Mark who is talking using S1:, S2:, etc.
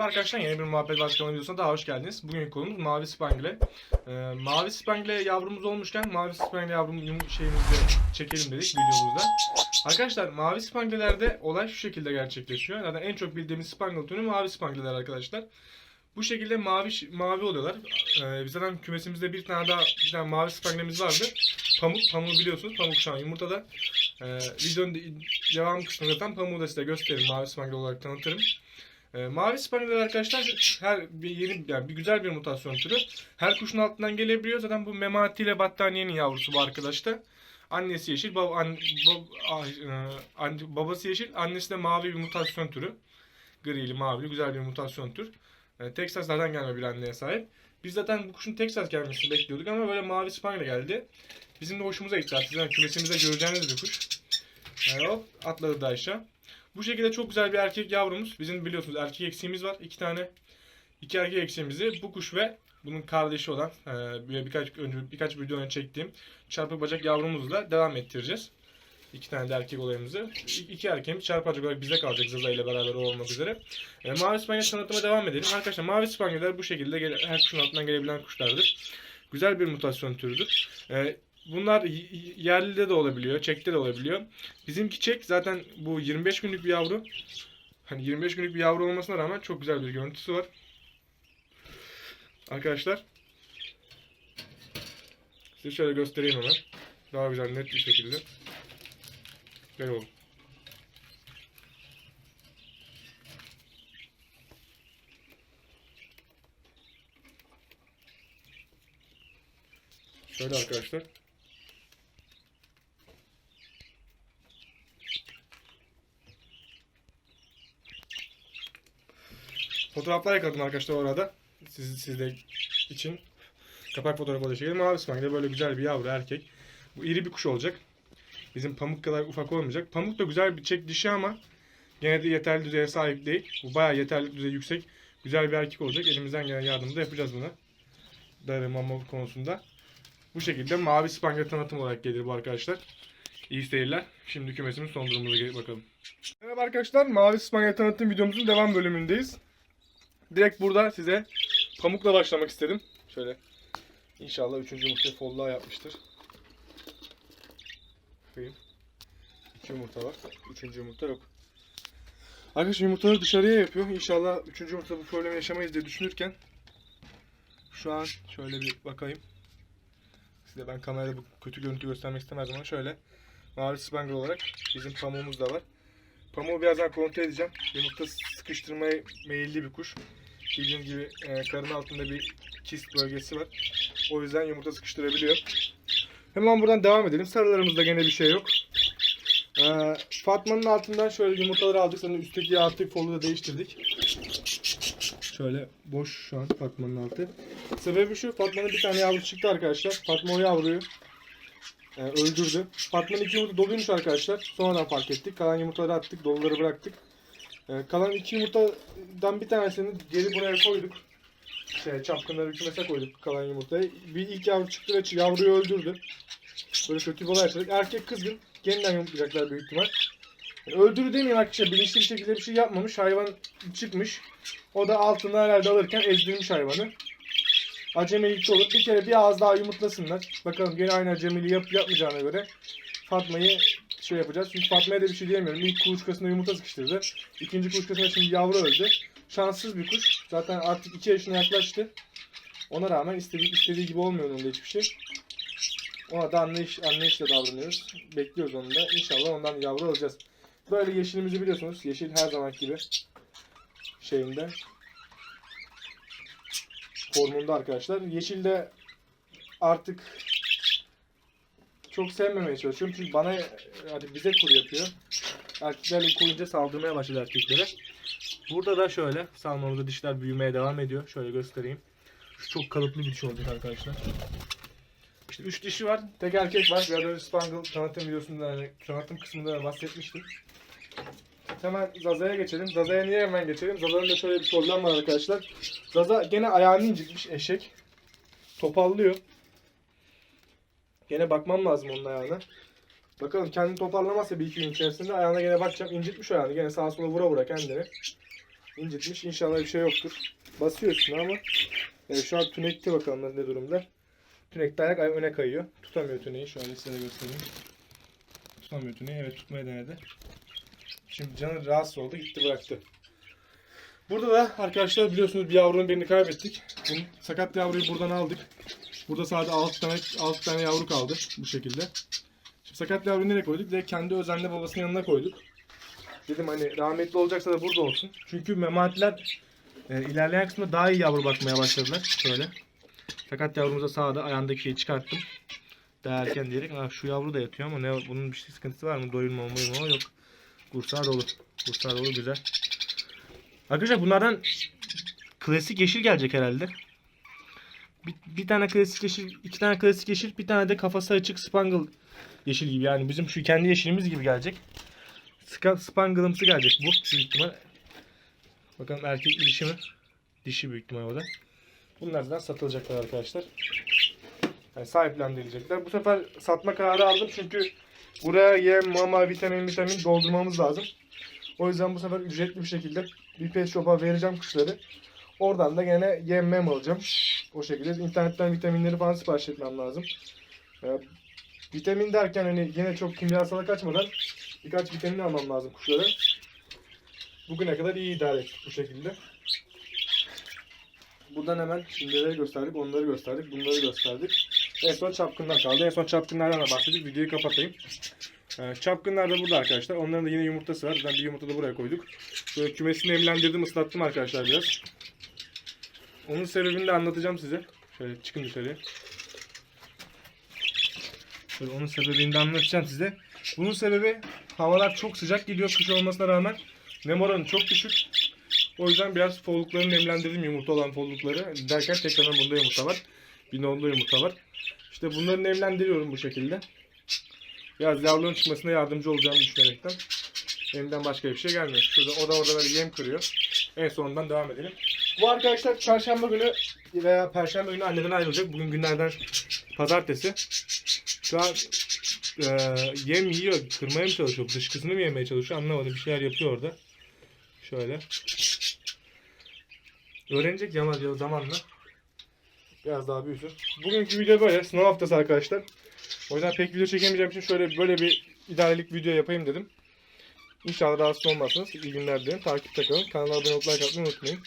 S1: Merhaba arkadaşlar yeni bir muhabbet başkanı videosuna daha hoş geldiniz. Bugün konumuz mavi spangle. Ee, mavi spangle yavrumuz olmuşken mavi spangle yavrum şeyimizi çekelim dedik videomuzda. Arkadaşlar mavi spanglelerde olay şu şekilde gerçekleşiyor. Zaten en çok bildiğimiz spangle türü mavi spangleler arkadaşlar. Bu şekilde mavi mavi oluyorlar. Ee, biz zaten kümesimizde bir tane daha bir tane mavi spanglemiz vardı. Pamuk, pamuğu biliyorsunuz. Pamuk şu an yumurtada. Ee, videonun de- devam kısmında zaten pamuğu da size gösteririm. Mavi spangle olarak tanıtırım. Ee, mavi spaniler arkadaşlar her bir yeni yani bir güzel bir mutasyon türü. Her kuşun altından gelebiliyor. Zaten bu memati ile battaniyenin yavrusu bu arkadaşta. Annesi yeşil, bab, an, bab, ah, e, babası yeşil, annesi de mavi bir mutasyon türü. Grili, mavili güzel bir mutasyon tür. E, Texas'lardan gelme bir anneye sahip. Biz zaten bu kuşun Texas gelmesini bekliyorduk ama böyle mavi spaniel geldi. Bizim de hoşumuza gitti. Artık zaten kümesimizde göreceğiniz bir kuş. E, hop atladı da aşağı. Bu şekilde çok güzel bir erkek yavrumuz. Bizim biliyorsunuz erkek eksiğimiz var. iki tane. iki erkek eksiğimizi bu kuş ve bunun kardeşi olan e, bir- birkaç önce birkaç video önce çektiğim çarpık bacak yavrumuzla devam ettireceğiz. İki tane de erkek olayımızı. İki erkeğimiz çarpık bacak olarak bize kalacak Zaza ile beraber o olmak üzere. E, mavi spanyol tanıtıma devam edelim. Arkadaşlar mavi spanyoller bu şekilde gele, her kuşun altından gelebilen kuşlardır. Güzel bir mutasyon türüdür. E, Bunlar yerlide de olabiliyor, çekte de olabiliyor. Bizimki çek zaten bu 25 günlük bir yavru. Hani 25 günlük bir yavru olmasına rağmen çok güzel bir görüntüsü var. Arkadaşlar. Size şöyle göstereyim hemen. Daha güzel net bir şekilde. Gel oğlum. Şöyle arkadaşlar. Fotoğraflar yakaladım arkadaşlar orada. Siz, sizde için. Kapak fotoğrafı da çekelim. Mavi spangle böyle güzel bir yavru erkek. Bu iri bir kuş olacak. Bizim pamuk kadar ufak olmayacak. Pamuk da güzel bir çek dişi ama gene de yeterli düzeye sahip değil. Bu bayağı yeterli düzey yüksek. Güzel bir erkek olacak. Elimizden gelen yardımı da yapacağız buna. Darı mama konusunda. Bu şekilde mavi spangle tanıtım olarak gelir bu arkadaşlar. İyi seyirler. Şimdi kümesimin son durumuna bakalım. Merhaba arkadaşlar. Mavi spangle tanıtım videomuzun devam bölümündeyiz. Direkt burada size pamukla başlamak istedim. Şöyle inşallah üçüncü yumurtayı folluğa yapmıştır. Bakayım. İki yumurta var. Üçüncü yumurta yok. Arkadaşlar yumurtaları dışarıya yapıyor. İnşallah üçüncü yumurta bu problemi yaşamayız diye düşünürken şu an şöyle bir bakayım. Size ben kamerada bu kötü görüntü göstermek istemezdim ama şöyle mavi spangle olarak bizim pamuğumuz da var. Pamuğu birazdan kontrol edeceğim. Yumurta sıkıştırmaya meyilli bir kuş. Bildiğiniz gibi e, karın altında bir kist bölgesi var. O yüzden yumurta sıkıştırabiliyor. Hemen buradan devam edelim. Sarılarımızda gene bir şey yok. Ee, Fatma'nın altından şöyle yumurtaları aldık. Sonra üstteki artık folu da değiştirdik. Şöyle boş şu an Fatma'nın altı. Sebebi şu. Fatma'nın bir tane yavru çıktı arkadaşlar. Fatma o yavruyu e, öldürdü. Fatma'nın iki yumurta doluymuş arkadaşlar. Sonradan fark ettik. Kalan yumurtaları attık. Doluları bıraktık. E, kalan iki yumurtadan bir tanesini geri buraya koyduk. Şey, çapkınları kümese koyduk kalan yumurtayı. Bir ilk yavru çıktı ve yavruyu öldürdü. Böyle kötü bir olay yaşadık. Erkek kızgın. Yeniden yumurtlayacaklar büyük ihtimal. Öldürü demeyeyim arkadaşlar. Bilinçli bir şekilde bir şey yapmamış. Hayvan çıkmış. O da altında herhalde alırken ezdirmiş hayvanı. Acemilikte olur. Bir kere bir ağız daha yumurtlasınlar. Bakalım gene aynı acemiliği yap yapmayacağına göre Fatma'yı şey yapacağız. Çünkü Fatma'ya da bir şey diyemiyorum. İlk kuluçkasında yumurta sıkıştırdı. İkinci kuluçkasında şimdi yavru öldü. Şanssız bir kuş. Zaten artık 2 yaşına yaklaştı. Ona rağmen istediği, istediği gibi olmuyor onun da hiçbir şey. Ona da anlayış, anlayışla davranıyoruz. Bekliyoruz onu da. İnşallah ondan yavru alacağız. Böyle yeşilimizi biliyorsunuz. Yeşil her zaman gibi şeyinde formunda arkadaşlar. Yeşilde artık çok sevmemeye çalışıyorum. Çünkü bana hadi bize kuru yapıyor. Erkeklerle kurunca saldırmaya başladı erkeklere. Burada da şöyle salmamızda dişler büyümeye devam ediyor. Şöyle göstereyim. Şu çok kalıplı bir diş olacak arkadaşlar. İşte 3 dişi var. Tek erkek var. Biraz önce Spangle tanıtım videosunda yani tanıtım kısmında da bahsetmiştim. Hemen Zaza'ya geçelim. Zaza'ya niye hemen geçelim? Zaza'nın da şöyle bir problem var arkadaşlar. Zaza gene ayağını incitmiş eşek. Topallıyor. Gene bakmam lazım onun ayağına. Bakalım kendini toparlamazsa bir iki gün içerisinde ayağına gene bakacağım. İncitmiş ayağını. Gene sağa sola vura vura kendini. incitmiş. İnşallah bir şey yoktur. Basıyor üstüne ama e, şu an tünekte bakalım ne durumda. Tünekte ayak ay- öne kayıyor. Tutamıyor tüneyi. Şöyle size göstereyim. Tutamıyor tüneyi. Evet tutmaya denedi. Şimdi canı rahatsız oldu. Gitti bıraktı. Burada da arkadaşlar biliyorsunuz bir yavrunun birini kaybettik. Bunu, sakat yavruyu buradan aldık. Burada sadece 6 tane 6 tane yavru kaldı bu şekilde. Şimdi sakat yavruyu nereye koyduk? Direkt kendi özenle babasının yanına koyduk. Dedim hani rahmetli olacaksa da burada olsun. Çünkü mematiler e, ilerleyen kısımda daha iyi yavru bakmaya başladılar. Şöyle. Sakat yavrumuza sağda ayağındaki çıkarttım. Daha erken diyerek. Ha, şu yavru da yatıyor ama ne bunun bir şey sıkıntısı var mı? Doyurma mı? yok. Kursağı dolu. Kursağı dolu güzel. Arkadaşlar bunlardan klasik yeşil gelecek herhalde. Bir, tane klasik yeşil, iki tane klasik yeşil, bir tane de kafası açık spangle yeşil gibi. Yani bizim şu kendi yeşilimiz gibi gelecek. Spangle'ımsı gelecek bu büyük ihtimal. Bakalım erkek mi dişi mi? Dişi büyük ihtimal o da. Bunlar zaten satılacaklar arkadaşlar. Yani sahiplendirilecekler. Bu sefer satma kararı aldım çünkü buraya yem, mama, vitamin, vitamin doldurmamız lazım. O yüzden bu sefer ücretli bir şekilde bir pet shop'a vereceğim kuşları. Oradan da gene yem mem alacağım. O şekilde internetten vitaminleri falan sipariş etmem lazım. Ee, vitamin derken hani yine çok kimyasala kaçmadan birkaç vitamin almam lazım kuşlara. Bugüne kadar iyi idare ettik bu şekilde. Buradan hemen şimdileri gösterdik, onları gösterdik, bunları gösterdik. En son çapkınlar kaldı. En son çapkınlardan da bahsettik. Videoyu kapatayım. Ee, çapkınlar da burada arkadaşlar. Onların da yine yumurtası var. Ben bir yumurta da buraya koyduk. Böyle kümesini nemlendirdim, ıslattım arkadaşlar biraz. Onun sebebini de anlatacağım size. Şöyle çıkın dışarıya. Şöyle onun sebebini de anlatacağım size. Bunun sebebi havalar çok sıcak gidiyor kış olmasına rağmen. Nem oranı çok düşük. O yüzden biraz follukları nemlendirdim yumurta olan follukları. Derken tekrardan bunda yumurta var. Bir nolda yumurta var. İşte bunları nemlendiriyorum bu şekilde. Biraz yavruların çıkmasına yardımcı olacağını düşünerekten. Elimden başka bir şey gelmiyor. Şurada o da orada böyle yem kırıyor. En sonundan devam edelim. Bu arkadaşlar çarşamba günü veya perşembe günü anneden ayrılacak. Bugün günlerden pazartesi. Şu an e, yem yiyor. Kırmaya mı çalışıyor? Dışkısını mı yemeye çalışıyor? Anlamadım. Bir şeyler yapıyor orada. Şöyle. Öğrenecek yamaz ya zamanla. Biraz daha büyüsün. Bugünkü video böyle. Sınav haftası arkadaşlar. O yüzden pek video çekemeyeceğim için şöyle böyle bir idarelik video yapayım dedim. İnşallah rahatsız olmazsınız. İyi günler dilerim. Takipte kalın. Kanala abone olup like atmayı unutmayın.